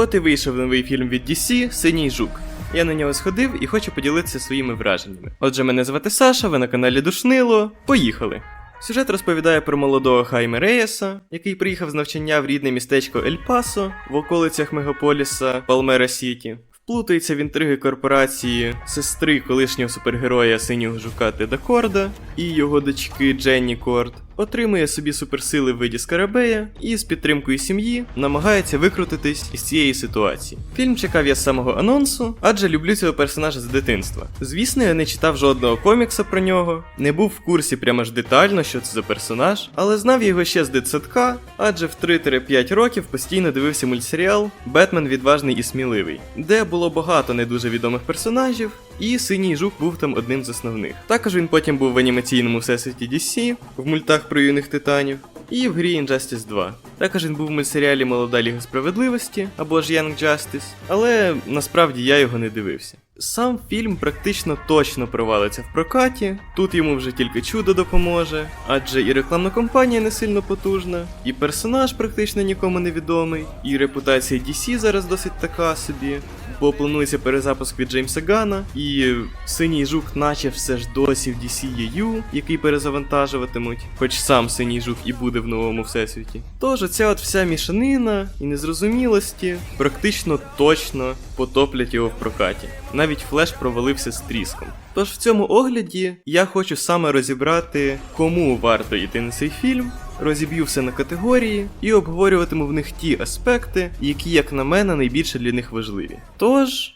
От і вийшов новий фільм від DC Синій жук. Я на нього сходив і хочу поділитися своїми враженнями. Отже, мене звати Саша, ви на каналі Душнило. Поїхали! Сюжет розповідає про молодого Хайме Реєса, який приїхав з навчання в рідне містечко Ель Пасо в околицях мегаполіса Палмера Сіті. Вплутується в інтриги корпорації сестри колишнього супергероя синього жука Теда Корда і його дочки Дженні Корд. Отримує собі суперсили в виді скарабея і з підтримкою сім'ї намагається викрутитись із цієї ситуації. Фільм чекав я з самого анонсу, адже люблю цього персонажа з дитинства. Звісно, я не читав жодного комікса про нього, не був в курсі прямо ж детально, що це за персонаж, але знав його ще з дитсадка, адже в 3-5 років постійно дивився мультсеріал Бетмен відважний і сміливий, де було багато не дуже відомих персонажів, і синій жук був там одним з основних. Також він потім був в анімаційному всесвіті DC, в мультах про юних титанів. І в грі Injustice 2. Також він був в мультсеріалі Молода Ліга Справедливості або ж Young Justice, але насправді я його не дивився. Сам фільм практично точно провалиться в прокаті, тут йому вже тільки чудо допоможе, адже і рекламна кампанія не сильно потужна, і персонаж практично нікому не відомий, і репутація DC зараз досить така собі, бо планується перезапуск від Джеймса Гана, і синій жук, наче все ж досі в DCEU, який перезавантажуватимуть, хоч сам синій жук і буде в новому всесвіті. Тож оця от вся мішанина і незрозумілості практично точно потоплять його в прокаті. Навіть флеш провалився з тріском. Тож в цьому огляді я хочу саме розібрати, кому варто йти на цей фільм, розіб'ю все на категорії і обговорюватиму в них ті аспекти, які, як на мене, найбільше для них важливі. Тож.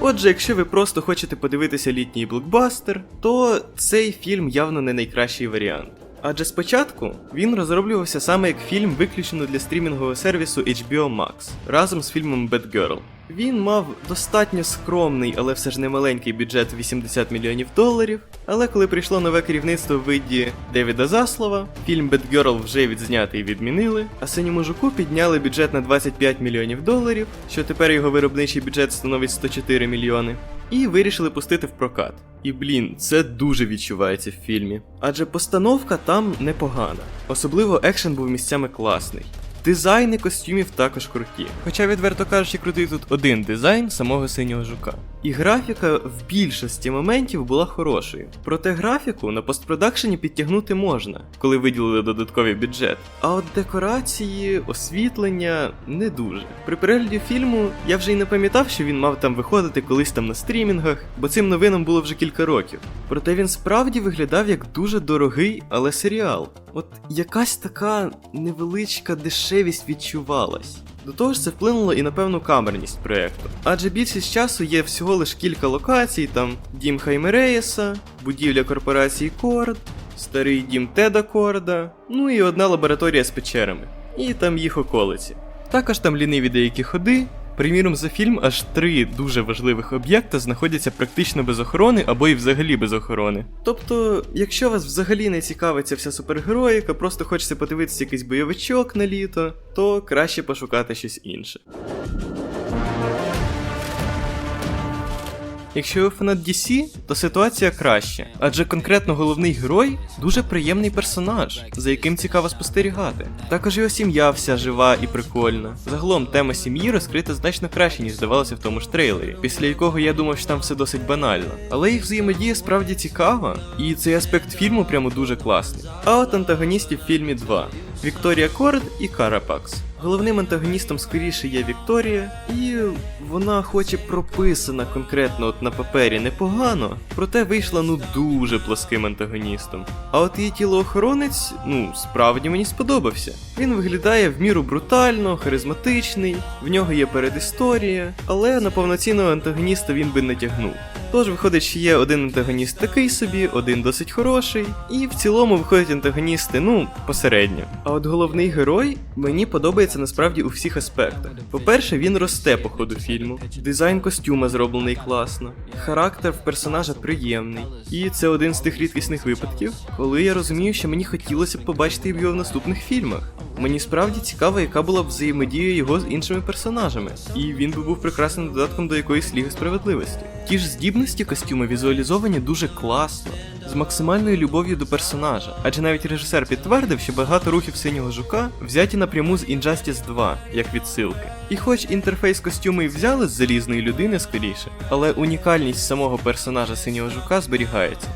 Отже, якщо ви просто хочете подивитися літній блокбастер, то цей фільм явно не найкращий варіант. Адже спочатку він розроблювався саме як фільм виключно для стрімінгового сервісу HBO Max разом з фільмом Bad Girl. Він мав достатньо скромний, але все ж не маленький бюджет 80 мільйонів доларів. Але коли прийшло нове керівництво в виді Девіда Заслова, фільм Girl вже відзнятий і відмінили, а синьому жуку підняли бюджет на 25 мільйонів доларів, що тепер його виробничий бюджет становить 104 мільйони. І вирішили пустити в прокат. І блін, це дуже відчувається в фільмі. Адже постановка там непогана. Особливо екшен був місцями класний. Дизайни костюмів також круті. Хоча, відверто кажучи, крутий тут один дизайн самого синього жука. І графіка в більшості моментів була хорошою. Проте графіку на постпродакшені підтягнути можна, коли виділили додатковий бюджет. А от декорації, освітлення не дуже. При перегляді фільму я вже й не пам'ятав, що він мав там виходити колись там на стрімінгах, бо цим новинам було вже кілька років. Проте він справді виглядав як дуже дорогий, але серіал. От якась така невеличка дешевість відчувалась. До того ж, це вплинуло і на певну камерність проєкту. Адже більшість часу є всього лише кілька локацій, там дім Хаймереєса, будівля корпорації Корд, старий дім Теда Корда, ну і одна лабораторія з печерами, і там їх околиці. Також там ліниві деякі ходи. Приміром, за фільм аж три дуже важливих об'єкта знаходяться практично без охорони або і взагалі без охорони. Тобто, якщо вас взагалі не цікавиться вся супергероїка, просто хочеться подивитися якийсь бойовичок на літо, то краще пошукати щось інше. Якщо ви фанат DC, то ситуація краща, адже конкретно головний герой дуже приємний персонаж, за яким цікаво спостерігати. Також його сім'я вся жива і прикольна. Загалом тема сім'ї розкрита значно краще, ніж здавалося в тому ж трейлері, після якого я думав, що там все досить банально. Але їх взаємодія справді цікава, і цей аспект фільму прямо дуже класний. А от антагоністів в фільмі два: Вікторія Корд і Карапакс. Головним антагоністом скоріше є Вікторія, і вона хоч і прописана конкретно от на папері непогано, проте вийшла ну дуже плоским антагоністом. А от її тілоохоронець, ну, справді мені сподобався. Він виглядає в міру брутально, харизматичний, в нього є передісторія, але на повноцінного антагоніста він би не тягнув. Тож виходить, що є один антагоніст такий собі, один досить хороший, і в цілому виходять антагоністи, ну, посередньо. А от головний герой мені подобається насправді у всіх аспектах. По-перше, він росте по ходу фільму, дизайн костюма зроблений класно, характер в персонажа приємний. І це один з тих рідкісних випадків, коли я розумію, що мені хотілося б побачити його в наступних фільмах. Мені справді цікаво, яка була б взаємодія його з іншими персонажами, і він би був прекрасним додатком до якоїсь ліги справедливості. Ті ж здібності костюми візуалізовані дуже класно, з максимальною любов'ю до персонажа. Адже навіть режисер підтвердив, що багато рухів синього жука взяті напряму з Injustice 2, як відсилки. І хоч інтерфейс костюми і взяли з залізної людини скоріше, але унікальність самого персонажа синього жука зберігається.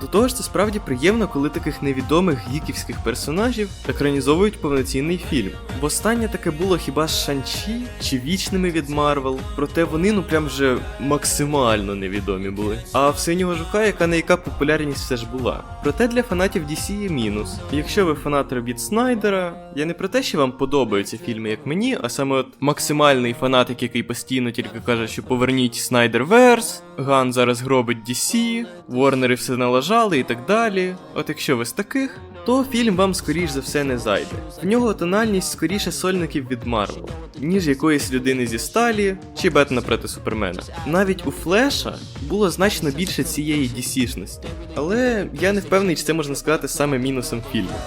До того ж, це справді приємно, коли таких невідомих гіківських персонажів екранізовують повноцінний фільм. Востаннє таке було хіба з Шанчі чи вічними від Марвел, проте вони ну прям вже максимально невідомі були. А в синього жука яка не яка популярність все ж була. Проте для фанатів DC є мінус. Якщо ви фанат робіт Снайдера, я не про те, що вам подобаються фільми, як мені, а саме от максимальний фанатик, який постійно тільки каже, що поверніть Снайдерверс, Ган зараз гробить DC, Ворнери все налажали і так далі. От якщо ви з таких, то фільм вам скоріш за все не зайде. В нього тональність скоріше сольників від Марвел, ніж якоїсь людини зі сталі чи Бетна проти Супермена. Навіть у Флеша було значно більше цієї DC-шності. Але я не впевнений, чи це можна сказати саме мінусом фільму.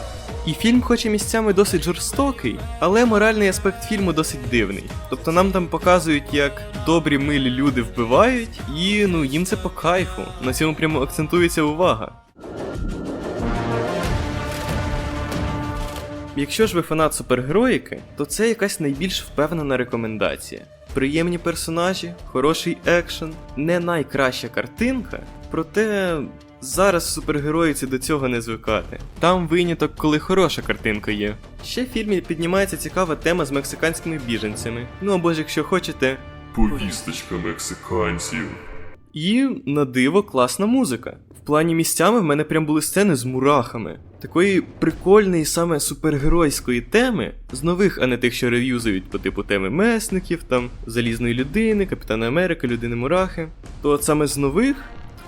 І фільм, хоч і місцями досить жорстокий, але моральний аспект фільму досить дивний. Тобто нам там показують, як добрі милі люди вбивають, і ну їм це по кайфу. На цьому прямо акцентується увага. Якщо ж ви фанат супергероїки, то це якась найбільш впевнена рекомендація. Приємні персонажі, хороший екшен, не найкраща картинка, проте зараз супергероїці до цього не звикати. Там виняток, коли хороша картинка є. Ще в фільмі піднімається цікава тема з мексиканськими біженцями. Ну або ж якщо хочете, Повісточка мексиканців. І на диво класна музика. В плані місцями в мене прям були сцени з мурахами. Такої прикольної саме супергеройської теми, з нових, а не тих, що рев'юзують по типу теми месників, там Залізної людини, Капітана Америка, Людини Мурахи. То от саме з нових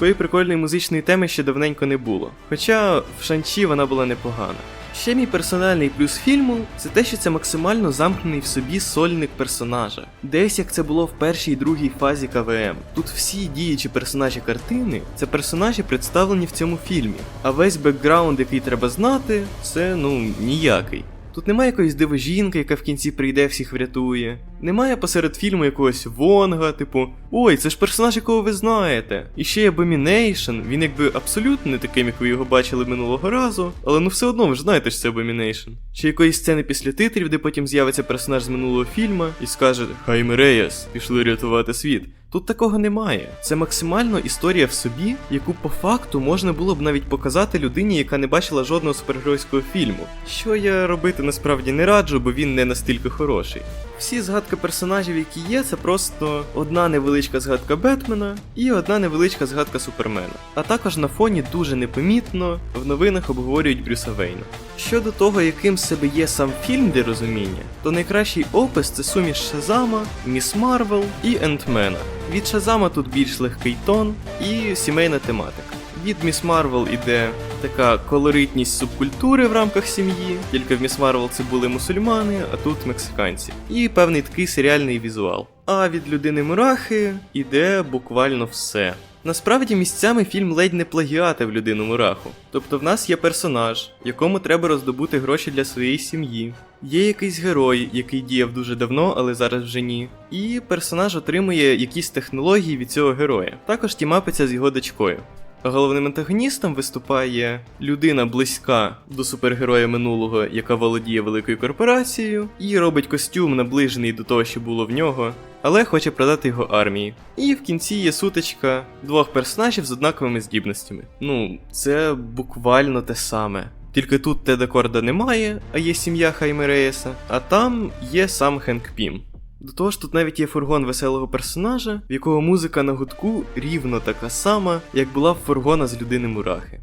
такої прикольної музичної теми ще давненько не було. Хоча в Шанчі вона була непогана. Ще мій персональний плюс фільму це те, що це максимально замкнений в собі сольник персонажа. Десь як це було в першій і другій фазі КВМ. Тут всі діючі персонажі картини це персонажі представлені в цьому фільмі. А весь бекграунд, який треба знати, це ну ніякий. Тут немає якоїсь дивожінки, яка в кінці прийде всіх врятує. Немає посеред фільму якогось Вонга, типу, ой, це ж персонаж, якого ви знаєте. І ще є Abomination, він якби абсолютно не таким, як ви його бачили минулого разу, але ну все одно ви ж знаєте, що це Abomination. Чи якоїсь сцени після титрів, де потім з'явиться персонаж з минулого фільму і скаже Хайме Реяс, пішли рятувати світ. Тут такого немає. Це максимально історія в собі, яку по факту можна було б навіть показати людині, яка не бачила жодного супергеройського фільму. Що я робити насправді не раджу, бо він не настільки хороший. Всі згадки персонажів, які є, це просто одна невеличка згадка Бетмена і одна невеличка згадка Супермена. А також на фоні дуже непомітно в новинах обговорюють Брюса Вейна. Щодо того, яким себе є сам фільм для розуміння, то найкращий опис це суміш Шазама, Міс Марвел і Ентмена. Від Шазама тут більш легкий тон і сімейна тематика. Від Міс Марвел іде така колоритність субкультури в рамках сім'ї, тільки в Міс Марвел це були мусульмани, а тут мексиканці. І певний такий серіальний візуал. А від людини Мурахи іде буквально все. Насправді місцями фільм ледь не плагіатив людину Мураху. Тобто в нас є персонаж, якому треба роздобути гроші для своєї сім'ї. Є якийсь герой, який діяв дуже давно, але зараз вже ні. І персонаж отримує якісь технології від цього героя. Також тімапиться з його дочкою. Головним антагоністом виступає людина близька до супергероя минулого, яка володіє великою корпорацією, і робить костюм наближений до того, що було в нього, але хоче продати його армії. І в кінці є сутичка двох персонажів з однаковими здібностями. Ну, це буквально те саме. Тільки тут Теда Корда немає, а є сім'я Хайме Реєса, а там є сам Хенк Пім. До того ж, тут навіть є фургон веселого персонажа, в якого музика на гудку рівно така сама, як була в фургона з людини Мурахи.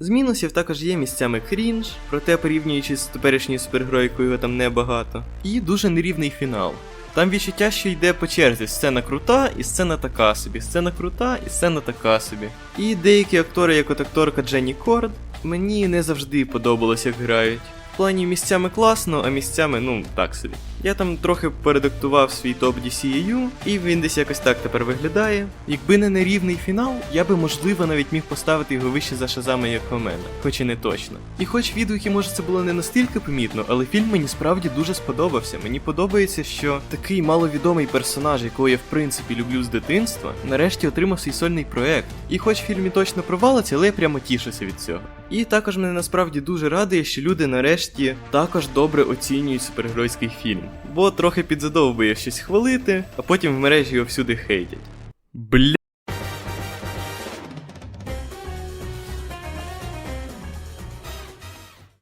З мінусів також є місцями крінж, проте порівнюючи з теперішньою супергеройкою його там небагато. І дуже нерівний фінал. Там відчуття, що йде по черзі сцена крута і сцена така собі, сцена крута і сцена така собі. І деякі актори, як от акторка Дженні Корд, мені не завжди подобалось, як грають. В плані місцями класно, а місцями, ну, так собі. Я там трохи передиктував свій топ DCEU, і він десь якось так тепер виглядає. Якби не нерівний фінал, я би можливо навіть міг поставити його вище за Шазама як у мене, хоч і не точно. І хоч відгуки, може, це було не настільки помітно, але фільм мені справді дуже сподобався. Мені подобається, що такий маловідомий персонаж, якого я в принципі люблю з дитинства, нарешті отримав свій сольний проект. І хоч фільм і точно провалиться, але я прямо тішуся від цього. І також мене насправді дуже радує, що люди нарешті також добре оцінюють супергеройський фільм. Бо трохи підзадовбує щось хвалити, а потім в мережі його всюди хейтять. Бля.